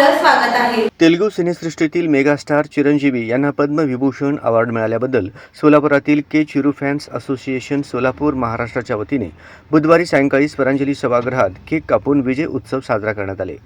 आपलं स्वागत आहे. तेलुगू सिनेसृष्टीतील मेगास्टार चिरंजीवी यांना पद्मविभूषण अवॉर्ड मिळाल्याबद्दल सोलापुरातील के चिरू फॅन्स असोसिएशन सोलापूर महाराष्ट्राच्या वतीने बुधवारी सायंकाळी स्वरांजली सभागृहात केक कापून विजय उत्सव साजरा करण्यात आले.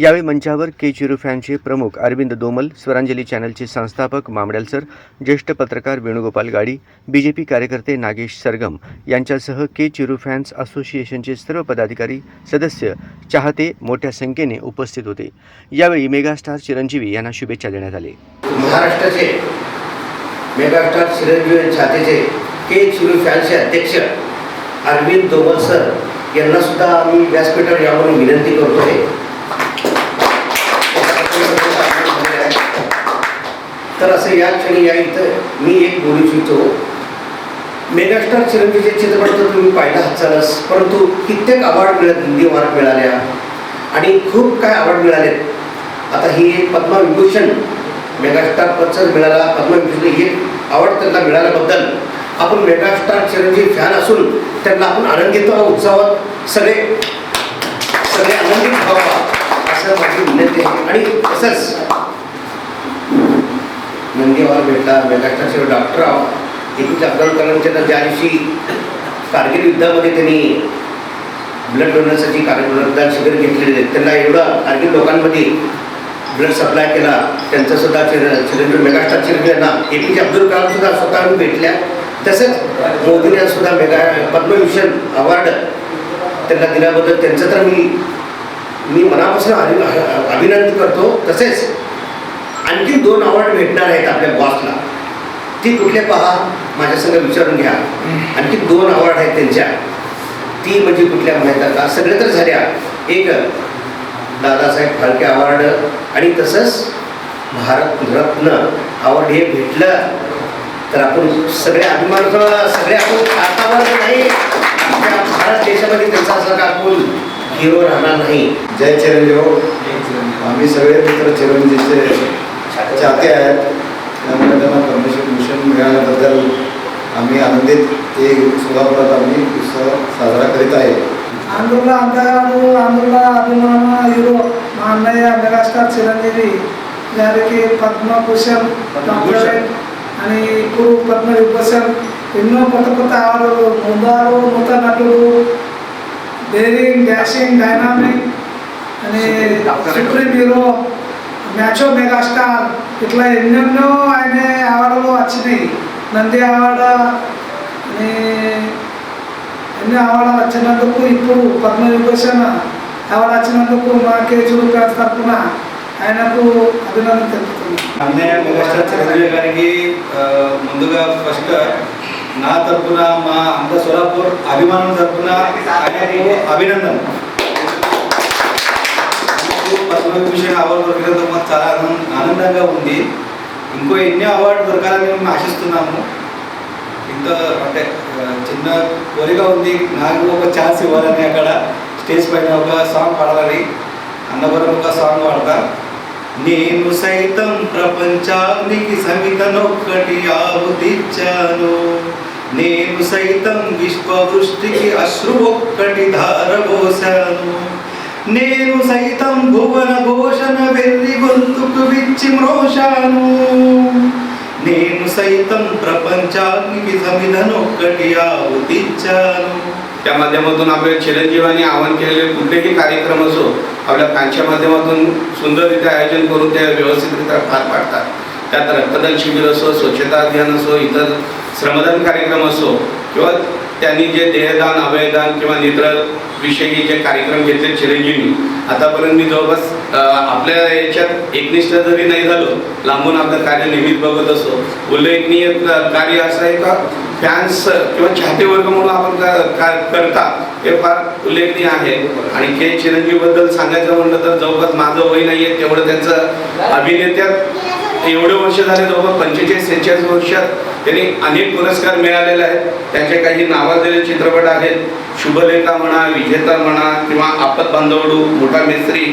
यावेळी मंचावर के चिरू फॅनचे प्रमुख अरविंद दोमल स्वरांजली चॅनलचे संस्थापक मामड्याल सर ज्येष्ठ पत्रकार वेणुगोपाल गाडी बीजेपी कार्यकर्ते नागेश सरगम यांच्यासह के चिरू फॅन्स असोसिएशनचे सर्व पदाधिकारी सदस्य चाहते मोठ्या संख्येने उपस्थित होते. यावेळी मेगास्टार चिरंजीवी यांना शुभेच्छा देण्यात आले. महाराष्ट्राचे मेगास्टार चिरंजीवी छातेचे के चिरू फॅन्सचे अध्यक्ष अरविंद दोमल सर यांना सुद्धा आम्ही व्यासपीठावर यावरून विनंती करतोय. तर असं या क्षणी या इथं मी एक बोलू इच्छितो. मेगास्टार चिरंजीचे चित्रपट तर तुम्ही पाहिला हचालच परंतु कित्येक अवॉर्ड मिळत हिंदी अवॉर्ड मिळाल्या. आणि खूप काय अवॉर्ड मिळालेत. आता ही एक पद्मविभूषण मेगास्टार पत्सर मिळाला पद्मविभूषण ही एक अवॉर्ड त्यांना मिळाल्याबद्दल. आपण मेगास्टार चिरंजीव फॅन असून त्यांना आपण आनंदित व्हावं, उत्सवात सगळे सगळे आनंदित व्हावा असं माझी विनंती आहे. आणि तसंच नंदीवार भेटला megastar डॉक्टरराव doctor A P J Abdul कलामच्या ज्या दिवशी कारगिल युद्धामध्ये त्यांनी ब्लड डोनरसाठी कारगिल रक्तदान शिबिर घेतलेले त्यांना एवढं कारगिल लोकांमध्ये ब्लड सप्लाय केला. त्यांचासुद्धा चिरंजीव मेगास्टार चिरंजीव यांना ए पी जे अब्दुल कलामसुद्धा स्वतः स्वतःहून भेटल्या. तसंच मोदीने सुद्धा मेगा पद्मभूषण अवॉर्ड त्यांना दिल्याबद्दल त्यांचं तर मी मी मनापासून अभिनंदन करतो. तसेच आणखी दोन अवॉर्ड भेटणार आहेत आपल्या बॉसला ती कुठले पहा माझ्या संग विचारून घ्या. आणखी दोन अवॉर्ड आहेत त्यांच्या. ती म्हणजे कुठल्या माहीत आहे का सगळे तर झाल्या. एक दादासाहेब फाळके अवॉर्ड आणि तसंच भारतरत्न अवॉर्ड हे भेटलं. तर आपण सगळे अभिमान सगळे आपण भारतावर नाही. आपल्या भारत देशामध्ये त्यांचा असं का आपण हिरो राहणार नाही? जय चिरंजीव. आम्ही सगळे मित्र चिरंजीवचे चाहते आहेत त्यामुळे त्यांना परमेश्वर भूषण मिळाल्याबद्दल आम्ही आनंदित हे सोलापुरात आम्ही उत्सव साजरा करीत आहे అందులో అంతగాను అందులో అభిమాన హీరో మా అన్నయ్య మెగాస్టార్ చిరంజీవి గారికి పద్మభూషణ్ డాక్టరేట్ అని ఇప్పుడు పద్మ విభూషణ్ ఎన్నో కొత్త కొత్త అవార్డులు ముందారు నూతన నటుడు డేరింగ్ డాషింగ్ డైనామిక్ అని సుప్రీం హీరో మ్యాచో మెగాస్టార్ ఇట్లా ఎన్నెన్నో ఆయన అవార్డులు వచ్చినాయి. నంది అవార్డు అని ఎన్ని అవార్డు వచ్చినందుకు ఇప్పుడు పద్మవిభూషణ అవార్డు వచ్చినందుకు మా కేజీలు తరఫున ఆయనకు అభినందన తెలుపుతున్నాను అన్నయ్య మెగాస్టార్ చిరంజీవి గారికి ముందుగా ఫస్ట్ నా తరఫున మా అంత సోలాపూర్ అభిమానం తరఫున ఆయనకు అభినందన నాకు విషయం అవార్డు దొరికినందుకు మాకు చాలా ఆనందంగా ఉంది. ఇంకో ఎన్ని అవార్డు దొరకాలని మేము ఆశిస్తున్నాము. ఇంత అంటే చిన్న కోరిక ఉంది. నాకు ఒక ఛాన్స్ ఇవ్వాలని అక్కడ స్టేజ్ పైన ఒక సాంగ్ పాడాలని అన్నవరం ఒక సాంగ్ పాడతా. నేను సైతం ప్రపంచానికి సమితనొక్కటి ఆవుదిచ్చాను నేను సైతం విశ్వవృష్టికి అశ్రు ఒక్కటి ధారబోశాను నేను సైతం భువన భూషణ వెళ్ళి గొంతుకు విచ్చిమ్రోషాను నేను సైతం ప్రపంచానికి సమిధనొక్కటి ఆవుతించాను त्या माध्यमातून आपल्या चिरंजीवांनी आवाहन केलेले कुठलेही कार्यक्रम असो आपल्या कांच्या माध्यमातून सुंदररित्या आयोजन करून त्या व्यवस्थितरित्या पार पाडतात. त्यात रक्तदान शिबिर असो स्वच्छता अभियान असो इतर श्रमदान कार्यक्रम असो किंवा त्यांनी जे देहदान अभयदान किंवा नेत्र विषयी जे कार्यक्रम घेतले चिरंजीवी आतापर्यंत मी जवळपास आपल्या याच्यात एकनिष्ठ जरी नाही झालो लांबून आपलं कार्य नेहमीच बघत असतो उल्लेखनीय कार्य असं आहे का? फॅन्स किंवा चाहते वर्ग म्हणून आपण का- करता हे फार उल्लेखनीय आहे. आणि के चिरंजीवीबद्दल सांगायचं म्हटलं तर जवळपास माझं वय नाही आहे तेवढं त्यांचं अभिनेत्यात एवढे वर्ष झाले जवळपास पंचेचाळीस सेहेचाळीस वर्षात त्यांनी अनेक पुरस्कार मिळालेले आहेत. त्यांचे काही नावाजलेले चित्रपट आहेत. शुभलेखा म्हणा विजेता म्हणा किंवा आपत बांधवडू मोठा मिस्त्री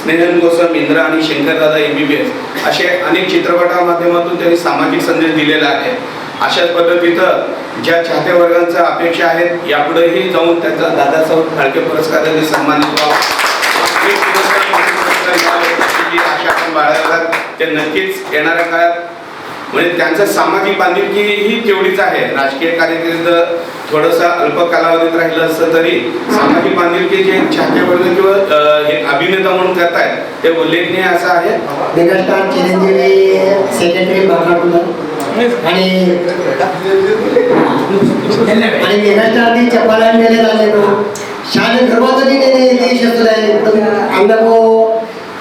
स्नेहन गोसम इंद्र आणि Shankardada M B B S असे अनेक चित्रपटा माध्यमातून त्यांनी सामाजिक संदेश दिलेला आहे. अशाच पद्धतीचं ज्या चाहत्या वर्गांच्या अपेक्षा आहेत यापुढेही जाऊन त्यांचा दादासाहेब फाळके पुरस्कार त्यांनी सन्मानित व्हावा. पुरस्कार आशा बाळगतात ते नक्कीच येणाऱ्या काळात म्हणजे त्यांचं सामाजिक बांधिलकी ही तेवढीच आहे. राजकीय कार्यकिर्द थोडंसं अल्प कालावधीत राहिलं असतं तरी सामाजिक बांधिलकी जे चाहते किंवा हे अभिनेता म्हणून करतायत ते उल्लेखनीय असं आहे. मेगास्टार चिरंजीवी सेक्रेटरी आणि आणि मेगास्टारनी चप्पला नेले झाले शाळे गर्भातही नेने देश असलाय आमदार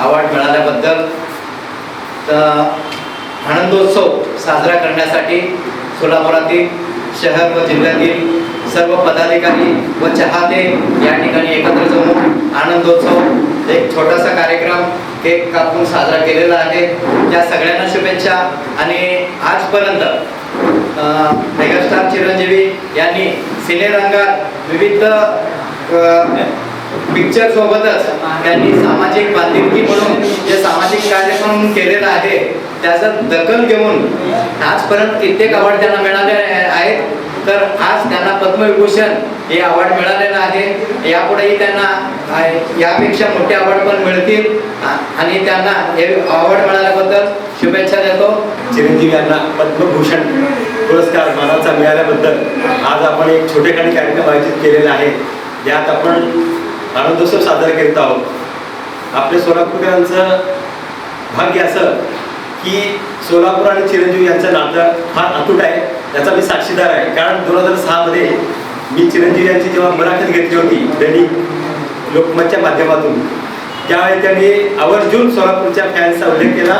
अवॉर्ड मिळाल्याबद्दल तर आनंदोत्सव साजरा करण्यासाठी सोलापुरातील शहर व जिल्ह्यातील सर्व पदाधिकारी व चाहते या ठिकाणी एकत्र जमून आनंदोत्सव एक छोटासा कार्यक्रम केक कापून साजरा केलेला आहे. त्या सगळ्यांना शुभेच्छा आणि आजपर्यंत मेगास्टार चिरंजीवी यांनी सिनेरंगात विविध पिक्चर सोबतच त्यांनी सामाजिक बांधिलकी म्हणून जे सामाजिक कार्य म्हणून केलेलं आहे त्याचं दखल घेऊन आजपर्यंत कित्येक अवॉर्ड त्यांना मिळाले आहेत. तर आज त्यांना पद्मविभूषण हे अवॉर्ड मिळालेलं आहे. यापुढेही त्यांना यापेक्षा मोठे अवॉर्ड पण मिळतील. आणि त्यांना हे अवॉर्ड मिळाल्याबद्दल शुभेच्छा देतो. चिरंजीव यांना पद्मभूषण पुरस्कार मानाचा मिळाल्याबद्दल आज आपण एक छोटेखानी कार्यक्रम आयोजित केलेला आहे. यात आपण आनंदोत्सव साजरा करीत आहोत. आपल्या सोलापूरकरांचं भाग्य असं की सोलापूर आणि चिरंजीव यांचं नातं फार अतूट आहे याचा मी साक्षीदार आहे. कारण दोन हजार सहामध्ये मी चिरंजीवी यांची जेव्हा मुलाखत घेतली होती दैनिक लोकमतच्या माध्यमातून त्यावेळी त्यांनी आवर्जून सोलापूरच्या फॅन्सचा उल्लेख केला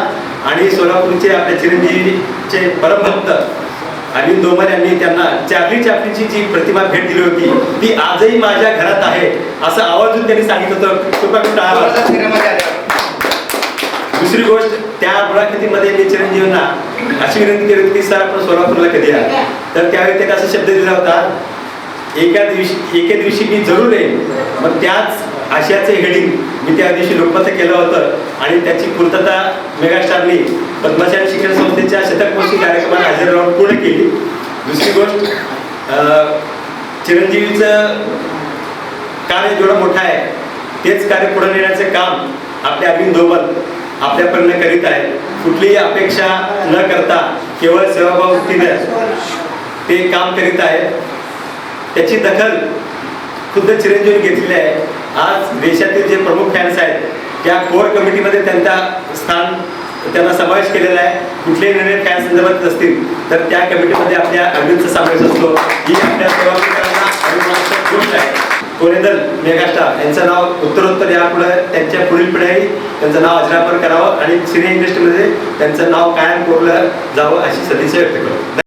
आणि सोलापूरचे आपल्या चिरंजीवीचे परमभक्त अरविंद डोमर यांनी त्यांना चार्ली चॅपलीची जी प्रतिमा भेट दिली होती ती आजही माझ्या घरात आहे असं आवर्जून त्यांनी सांगितलं होतं. दुसरी गोष्ट त्या मुलाखतीमध्ये मी चिरंजीवांना अशी विनंती केली होती की सर आपण सोलापूरला कधी या तर त्यावेळी त्यांनी असा शब्द दिला होता एका दिवशी एके दिवशी मी जरूर येईन मग त्याच आशियाचे हेडिंग मी त्या दिवशी लोकमत केलं होतं आणि त्याची पूर्तता मेगास्टारनी पद्मशाली शिक्षण संस्थेच्या शतकवर्षी कार्यक्रमात हजेरी राहून पूर्ण केली. दुसरी गोष्ट चिरंजीवीचं कार्य जेवढं मोठं आहे तेच कार्य पुढे नेण्याचं काम आपले अरविंद धोबल आपल्यापर्यंत करीत आहे. कुठलीही अपेक्षा न करता केवळ सेवाभाव वृत्तीनं ते काम करीत आहे. त्याची दखल खुद्द चिरंजीवी घेतलेली आहे. आज देशातील जे प्रमुख फॅन्स आहेत त्या कोर कमिटीमध्ये त्यांचा स्थान त्यांना समावेश केलेला आहे. कुठलेही निर्णय फॅन संदर्भात असतील तर त्या कमिटीमध्ये आपल्या अरविंदचा समावेश असतो. ही आपल्या सेवाकारांना अभिमानास्पद गोष्ट आहे. कोरेदल मेगास्टार यांचं नाव उत्तरोत्तर यापुढे त्यांच्या पुढील पिढ्याही त्यांचं नाव अजरापर करावं आणि सिने इंडस्ट्रीमध्ये त्यांचं नाव कायम कोरलं जावं अशी सदिच्छा व्यक्त करतो.